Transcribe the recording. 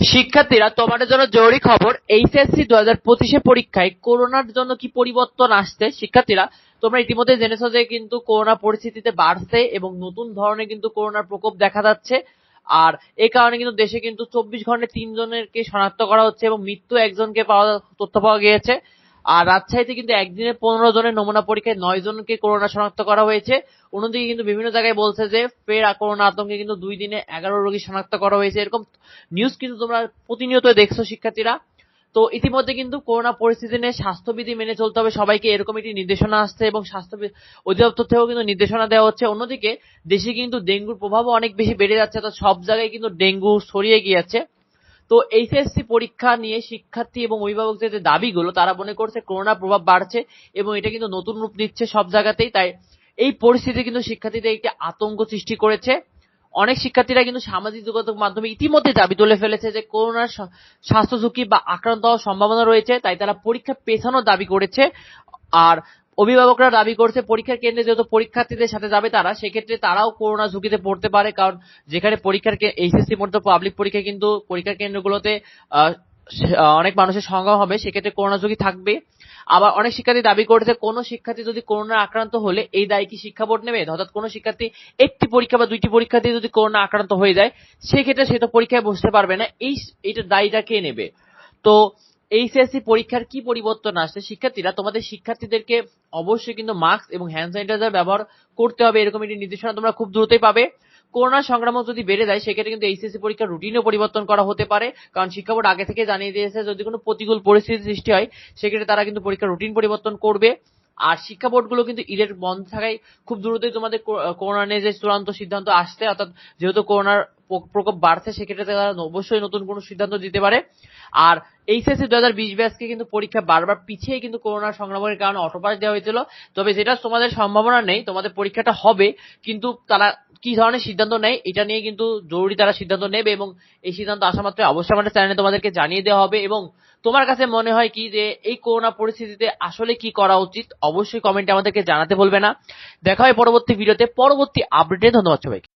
শিক্ষার্থীরা, তোমাদের জন্য জরুরি খবর এইচএসসি দু হাজার পঁচিশে পরীক্ষায় করোনার জন্য কি পরিবর্তন আসছে? শিক্ষার্থীরা, তোমরা ইতিমধ্যে জেনেছো যে কিন্তু করোনা পরিস্থিতিতে বাড়ছে এবং নতুন ধরনের কিন্তু করোনার প্রকোপ দেখা যাচ্ছে। আর এ কারণে কিন্তু দেশে কিন্তু চব্বিশ ঘন্টায় তিনজনেরকে শনাক্ত করা হচ্ছে এবং মৃত্যু একজনকে পাওয়া, তথ্য পাওয়া গিয়েছে। আর রাজশাহীতে কিন্তু একদিনে পনেরো জনের নমুনা পরীক্ষায় নয় জনকে করোনা শনাক্ত করা হয়েছে। অন্যদিকে কিন্তু বিভিন্ন জায়গায় বলছে যে, ফের করোনা আতঙ্কে কিন্তু দুই দিনে এগারো রোগী শনাক্ত করা হয়েছে। এরকম নিউজ কিন্তু তোমরা প্রতিনিয়ত দেখছ, শিক্ষার্থীরা। তো ইতিমধ্যে কিন্তু করোনা পরিস্থিতি নিয়ে স্বাস্থ্যবিধি মেনে চলতে হবে। সবাইকে এরকম একটি নির্দেশনা আসছে এবং স্বাস্থ্য অধিদপ্তর থেকেও কিন্তু নির্দেশনা দেওয়া হচ্ছে। অন্যদিকে দেশে কিন্তু ডেঙ্গুর প্রভাবও অনেক বেশি বেড়ে যাচ্ছে। তো সব জায়গায় কিন্তু ডেঙ্গু ছড়িয়ে গিয়েছে। তো এইচএসসি পরীক্ষা নিয়ে শিক্ষার্থী এবং অভিভাবকদের যে দাবিগুলো, তারা মনে করছে করোনা প্রভাব বাড়ছে এবং এটা কিন্তু নতুন রূপ নিচ্ছে সব জায়গাতেই। তাই এই পরিস্থিতি কিন্তু শিক্ষার্থীদের একটি আতঙ্ক সৃষ্টি করেছে। অনেক শিক্ষার্থীরা কিন্তু সামাজিক যোগাযোগ মাধ্যমে ইতিমধ্যে দাবি তুলে ফেলেছে যে করোনার স্বাস্থ্য ঝুঁকি বা আক্রান্ত হওয়ার সম্ভাবনা রয়েছে, তাই তারা পরীক্ষা পেছানোর দাবি করেছে। আর অভিভাবকরা দাবি করছে, পরীক্ষার কেন্দ্রে যেহেতু পরীক্ষার্থীদের সাথে যাবে তারা, সেক্ষেত্রে তারাও করোনা ঝুঁকিতে পড়তে পারে, কারণ যেখানে পরীক্ষার এইচএসসি মধ্যে পাবলিক পরীক্ষা কিন্তু পরীক্ষার কেন্দ্রগুলোতে অনেক মানুষের সঙ্গম হবে, সেক্ষেত্রে করোনা ঝুঁকি থাকবে। আবার অনেক শিক্ষার্থী দাবি করেছে, কোন শিক্ষার্থী যদি করোনা আক্রান্ত হলে এই দায় কি শিক্ষা বোর্ড নেবে? অর্থাৎ কোন শিক্ষার্থী একটি পরীক্ষা বা দুইটি পরীক্ষা দিয়ে যদি করোনা আক্রান্ত হয়ে যায়, সেক্ষেত্রে সে তো পরীক্ষায় বসতে পারবে না। এই এইটার দায়টা কে নেবে? তো এইচএসসি পরীক্ষার কি পরিবর্তন আসছে? শিক্ষার্থীরা, তোমাদের শিক্ষার্থীদেরকে অবশ্যই কিন্তু মাস্ক এবং হ্যান্ড স্যানিটাইজার ব্যবহার করতে হবে, এরকম একটি নির্দেশনা তোমরা খুব দ্রুতই পাবে। করোনা সংক্রামক যদি বেড়ে যায়, সেক্ষেত্রে কিন্তু এইচএসসি পরীক্ষার রুটিনও পরিবর্তন করা হতে পারে। কারণ শিক্ষা বোর্ড আগে থেকে জানিয়ে দিয়েছে, যদি কোনো প্রতিকূল পরিস্থিতি সৃষ্টি হয়, সেক্ষেত্রে তারা কিন্তু পরীক্ষার রুটিন পরিবর্তন করবে। আর শিক্ষা বোর্ডগুলো কিন্তু ঈদের বন্ধ থাকায় খুব দ্রুতই তোমাদের করোনা নিয়ে যে চূড়ান্ত সিদ্ধান্ত আসছে, অর্থাৎ যেহেতু করোনার প্রকোপ বাড়ছে, সেক্ষেত্রে তারা অবশ্যই নতুন কোনো সিদ্ধান্ত দিতে পারে। আর এইচএসসি দু হাজার বিশ ব্যাচকে কিন্তু পরীক্ষা বারবার পিছিয়ে কিন্তু করোনা সংক্রমণের কারণে অটোপাস দেওয়া হয়েছিল। তবে যেটা তোমাদের সম্ভাবনা নেই, তোমাদের পরীক্ষাটা হবে, কিন্তু তারা কি ধরনের সিদ্ধান্ত নেয়, এটা নিয়ে কিন্তু জরুরি তারা সিদ্ধান্ত নেবে এবং এই সিদ্ধান্ত আসা মাত্র অবশ্যই আমাদের চ্যানেলে তোমাদেরকে জানিয়ে দেওয়া হবে এবং তোমার কাছে মনে হয় কি যে এই করোনা পরিস্থিতিতে আসলে কি করা উচিত, অবশ্যই কমেন্টে আমাদেরকে জানাতে বলবে না। দেখা হয় পরবর্তী ভিডিওতে, পরবর্তী আপডেটে ধন্যবাদ সবাইকে।